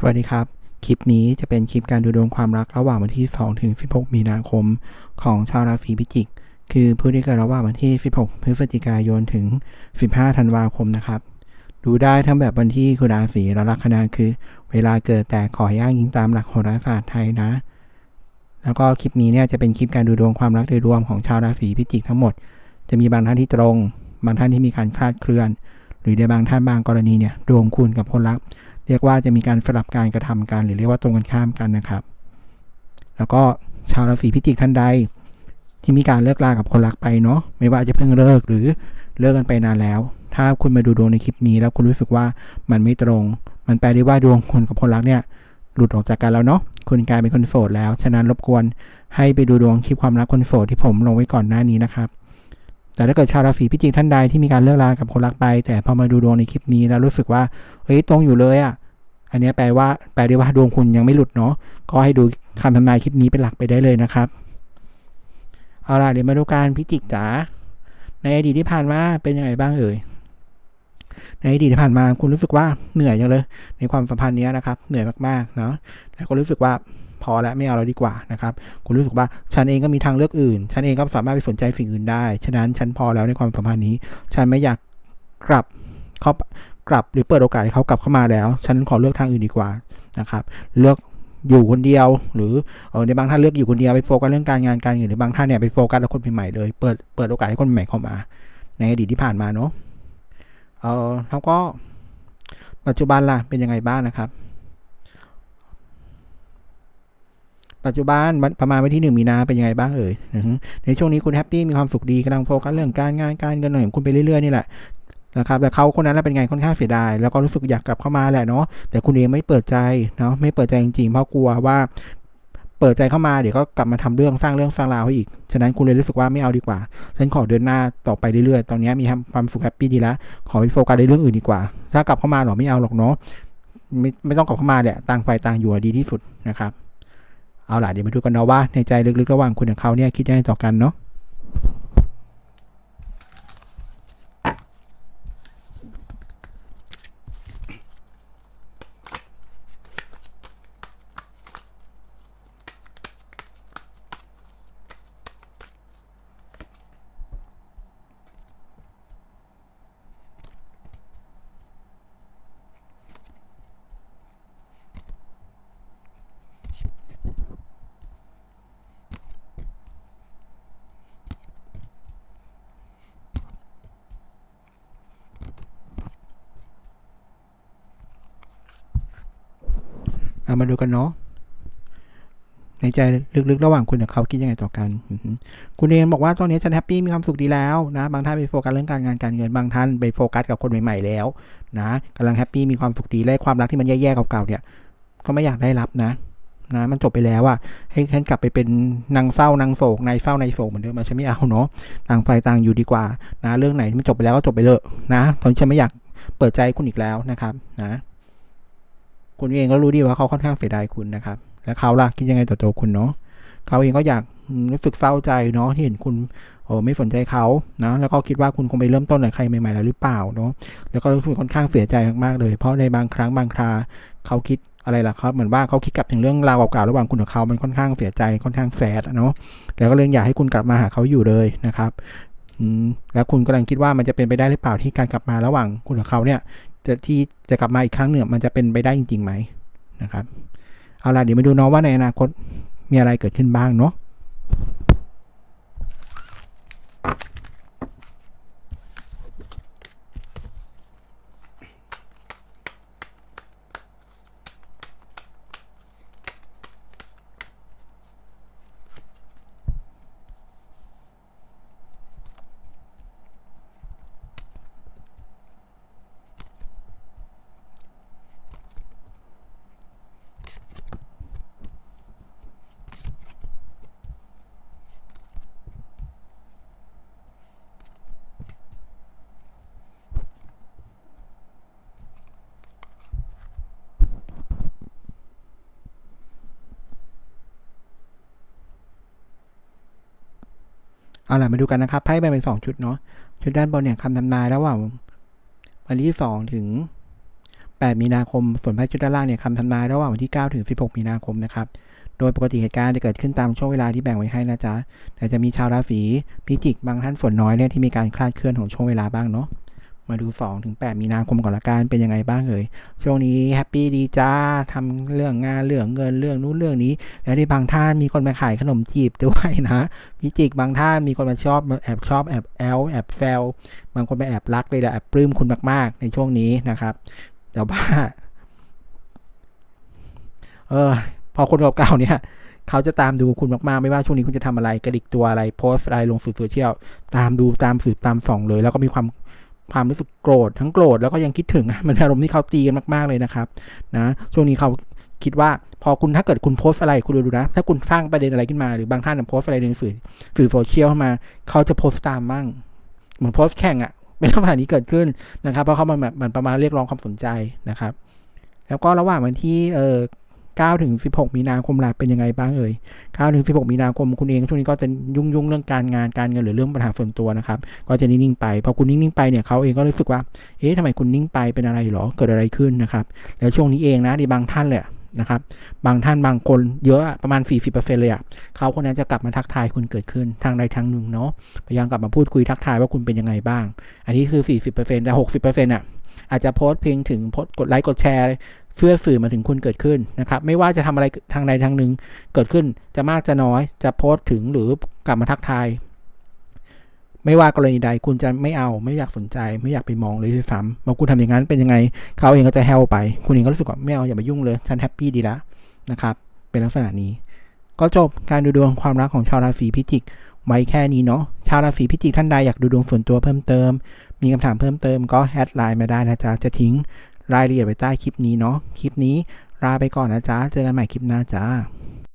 สวัสดีครับ คลิปนี้จะเป็นคลิปการดูดวงความรักระหว่างวันที่ 2 ถึง 16 มีนาคม ของชาวราศีพิจิก คือผู้ที่เกิดระหว่างวันที่ 16 พฤศจิกายนถึง 15 ธันวาคมนะครับ ดูได้ทั้งแบบวันที่คือราศีและลัคนาคือ เวลาเกิดแต่ขอย่างยิงตามหลักโหราศาสตร์ไทยนะ แล้วก็คลิปนี้เนี่ยจะเป็นคลิปการดูดวงความรักโดยรวมของชาวราศีพิจิกทั้งหมด จะมีบางท่านที่ตรง บางท่านที่มีการคลาดเคลื่อน หรือในบางท่านบางกรณีเนี่ยดวงคุณกับคนรัก เรียกว่าจะมีการสลับการกระทำกันหรือเรียกว่าตรงกันข้ามกันนะครับ แล้วก็ชาวราศีพิจิกท่านใด ที่มีการเลิกลากับคนรักไปเนาะไม่ว่าจะเพิ่งเลิกหรือเลิกกันไปนานแล้ว ถ้าคุณมาดูดวงในคลิปนี้ แล้วคุณรู้สึกว่ามันไม่ตรง มันแปลได้ว่าดวงคุณกับคนรักเนี่ยหลุดออกจากกันแล้วเนาะคุณกลายเป็นคนโสดแล้ว ฉะนั้นรบกวนให้ไปดูดวงคลิปความรักคนโสดที่ผมลงไว้ก่อนหน้านี้นะครับ แต่ถ้าเกิดชาวราศีพิจิกท่านใดที่มีการเลิกลากับคนรักไป แต่พอมาดูดวงในคลิปนี้แล้วรู้สึกว่าเฮ้ยตรงอยู่เลยอะ่ะอันนี้แปลว่าแปลได้ว่าดวงคุณยังไม่หลุดเนาะก็ให้ดูคำทำนายคลิปนี้เป็นหลักไปได้เลยนะครับเอาล่ะเดี๋ยวมาดูการพิจิกจ๋าในอดีตที่ผ่านมาเป็นยังไงบ้างเอ่ยในอดีตที่ผ่านมาคุณรู้สึกว่าเหนื่อยจังเลย ในความสัมพันธ์เนี้ยนะครับ เหนื่อยมากๆเนาะแล้วก็รู้สึกว่า พอแล้วไม่เอาแล้วดีกว่านะครับ คุณรู้สึกว่าฉันเองก็มีทางเลือกอื่น ฉันเองก็สามารถไปสนใจสิ่งอื่นได้ ฉะนั้นฉันพอแล้วในความสัมพันธ์นี้ ฉันไม่อยากกลับเขากลับหรือเปิดโอกาสให้เขากลับเข้ามาแล้ว ฉันขอเลือกทางอื่นดีกว่านะครับ เลือกอยู่คนเดียว หรือเออในบางท่านเลือกอยู่คนเดียวไปโฟกัสเรื่องการงานการเงินหรือบางท่านเนี่ยไปโฟกัสกับคนใหม่ๆเลย เปิดเปิดโอกาสให้คนใหม่เข้ามา ในอดีตที่ผ่านมาเนาะเออแล้วก็ปัจจุบันล่ะเป็นยังไงบ้างนะครับ ปัจจุบันประมาณวันที่หนึ่งมีนาเป็นยังไงบ้างเอ่ยในช่วงนี้คุณแฮปปี้มีความสุขดีกำลังโฟกัสเรื่องการงานการเงินของคุณไปเรื่อยๆนี่แหละนะครับแต่เขาคนนั้นน่ะเป็นไงค่อนข้างเสียดายแล้วก็รู้สึกอยากกลับเข้ามาแหละเนาะแต่คุณเองไม่เปิดใจเนาะไม่เปิดใจจริงๆเพราะกลัวว่าเปิดใจเข้ามาเดี๋ยวก็กลับมาทำเรื่องสร้างเรื่องสร้างราวให้อีก ฉะนั้นคุณเลยรู้สึกว่าไม่เอาดีกว่า ฉันขอเดินหน้าต่อไปเรื่อยๆ ตอนนี้มีความสุขแฮปปี้ดีแล้ว ขอไปโฟกัสในเรื่องอื่นดีกว่า ถ้ากลับเข้ามาหรอไม่เอาหรอกเนาะ ไม่ไม่ต้องกลับเข้ามาแหละ ต่างฝ่ายต่างอยู่ดีที่สุดนะครับ เอาล่ะเดี๋ยวมาดูกันเนาะว่าในใจลึกๆระหว่างคุณกับเขาเนี่ยคิดยังไงต่อกันเนาะ เอามาดูกันเนาะในใจลึกๆ ระหว่างคุณกับเขาคิดยังไงต่อกัน คุณเองบอกว่าตอนนี้ฉันแฮปปี้มีความสุขดีแล้วนะ บางท่านไปโฟกัสเรื่องการงานการเงิน บางท่านไปโฟกัสกับคนใหม่ๆแล้วนะกำลังแฮปปี้มีความสุขดีและความรักที่มันแย่ๆเก่าๆเนี่ย ก็ไม่อยากได้รับนะนะมันจบไปแล้วอะให้ฉันกลับไปเป็นนางเฝ้านางโศกนายเฝ้านายโศกเหมือนเดิมมาฉันไม่เอาเนาะต่างฝ่ายต่างอยู่ดีกว่านะเรื่องไหนที่มันจบไปแล้วก็จบไปเลยนะตอนนี้ฉันไม่อยากเปิดใจคุณอีกแล้วนะครับนะ คุณเองก็รู้ดีว่าเขาค่อนข้างเสียดายคุณนะครับ แล้วเขาล่ะคิดยังไงต่อตัวคุณเนาะเขาเองก็อยากรู้สึกเศร้าใจเนาะที่เห็นคุณโอ้ไม่สนใจเขานะแล้วก็คิดว่าคุณคงไปเริ่มต้นกับใครใหม่ๆแล้วหรือเปล่าเนาะแล้วก็รู้สึกค่อนข้างเสียใจมากๆเลย เพราะในบางครั้งบางคราเขาคิดอะไรล่ะครับเหมือนว่าเขาคิดกลับถึงเรื่องราวเก่าๆระหว่างคุณกับเขามันค่อนข้างเสียใจค่อนข้างแสดเนาะแล้วก็เลยอยากให้คุณกลับมาหาเขาอยู่เลยนะครับแล้วคุณกำลังคิดว่ามันจะเป็นไปได้หรือเปล่าที่การกลับมาระหว่างคุณกับเขาเนี่ย จะที่จะกลับมาอีกครั้งหนึ่งมันจะเป็นไปได้จริงๆไหมนะครับ เอาล่ะเดี๋ยวมาดูเนาะว่าในอนาคตมีอะไรเกิดขึ้นบ้างเนาะ เอาล่ะมาดูกันนะครับไพ่แบ่งเป็นสองชุดเนาะชุดด้านบนเนี่ยคำทำนายระหว่างวันที่สองถึงแปดมีนาคมฝนไพ่ชุดด้านล่างเนี่ยคำทำนายระหว่างวันที่เก้าถึงสิบหกมีนาคมนะครับโดยปกติเหตุการณ์จะเกิดขึ้นตามช่วงเวลาที่แบ่งไว้ให้นะจ๊ะแต่จะมีชาวราศีพิจิกบางท่านฝนน้อยเนี่ยที่มีการคลาดเคลื่อนของช่วงเวลาบ้างเนาะ มาดู2ถึง8มีนาคมก่อนละกันเป็นยังไงบ้างเอ่ยช่วงนี้แฮปปี้ดีจ้าทำเรื่องงานเรื่องเงินเรื่องนู้นเรื่องนี้ แล้วที่บางท่านมีคนมาขายขนมจีบด้วยนะพิจิกบางท่านมีคนมาชอบแอบชอบแอบแอลแอบแฟลบางคนไปแอบรักเลยแหละแอบปลื้มคุณมากๆ ในช่วงนี้นะครับแต่ว่าเออพอคนเก่าๆเนี่ยเขาจะตามดูคุณมากๆ ไม่ว่าช่วงนี้คุณจะทำอะไรกระดิกตัวอะไรโพสอะไรลงสู่โซเชียลตามดูตามสืบตามส่องเลย แล้วก็มีความ ความรู้สึกโกรธทั้งโกรธแล้วก็ยังคิดถึงมันอารมณ์ที่เขาตีกันมาก ๆเลยนะครับนะช่วงนี้เขาคิดว่าพอคุณถ้าเกิดคุณโพสอะไรคุณดูดูนะ ถ้าคุณสร้างประเด็นอะไรขึ้นมาหรือบางท่านโพสอะไรในสื่อสื่อโซเชียลเข้ามา เขาจะโพสต์ตามมั่งเหมือนโพสแข่งอะ่ะเป็นลักษณะนี้เกิดขึ้นนะครับ เพราะเขามันแบบมันประมาณเรียกร้องความสนใจนะครับ แล้วก็ระหว่างวันที่เออ 9ถึง16 มีนาคมล่ะเป็นยังไงบ้างเอ่ย9ถึง16 มีนาคมคุณเองช่วงนี้ก็จะยุ่งยุ่งๆเรื่องการงานการเงินหรือเรื่องปัญหาส่วนตัวนะครับ ก็จะนิ่งๆไปพอคุณนิ่งๆไปเนี่ยเขาเองก็รู้สึกว่าเอ๊ะทำไมคุณนิ่งไปเป็นอะไรหรอเกิดอะไรขึ้นนะครับแล้วช่วงนี้เองนะในบางท่านเลยอะนะครับบางท่านบางคนเยอะประมาณ 40%เลยอะเขาคนนั้นจะกลับมาทักทายคุณเกิดขึ้นทางใดทางหนึ่งเนาะพยายามกลับมาพูดคุยทักทายว่าคุณเป็นยังไงบ้าง อันนี้คือ 40%แต่60%อะอาจจะโพสต์เพียงถึงโพสต์กดไลค์กดแชร์ เพื่อสื่อมาถึงคุณเกิดขึ้นนะครับไม่ว่าจะทำอะไรทางใดทางหนึ่งเกิดขึ้นจะมากจะน้อย จะโพสต์ถึงหรือกลับมาทักทาย ไม่ว่ากรณีใดคุณจะไม่เอาไม่อยากสนใจ ไม่อยากไปมองเลยด้วยซ้ำบอกคุณทำอย่างนั้นเป็นยังไง เขาเองก็จะแฮลไป คุณเองก็รู้สึกว่าไม่เอาอย่ามายุ่งเลยฉันแฮปปี้ดีล้วนะครับเป็นลักษณะนี้ ก็จบการดูดวงความรักของชาวราศีพิจิกไว้แค่นี้เนาะ ชาวราศีพิจิกท่านใดอยากดูดวงส่วนตัวเพิ่มเติม มีคำถามเพิ่มเติมก็แอดไลน์มาได้นะจ๊ะ จะทิ้ง รายละเอียดไว้ใต้คลิปนี้เนาะ คลิปนี้ลาไปก่อนนะจ๊ะ เจอกันใหม่คลิปหน้าจ้า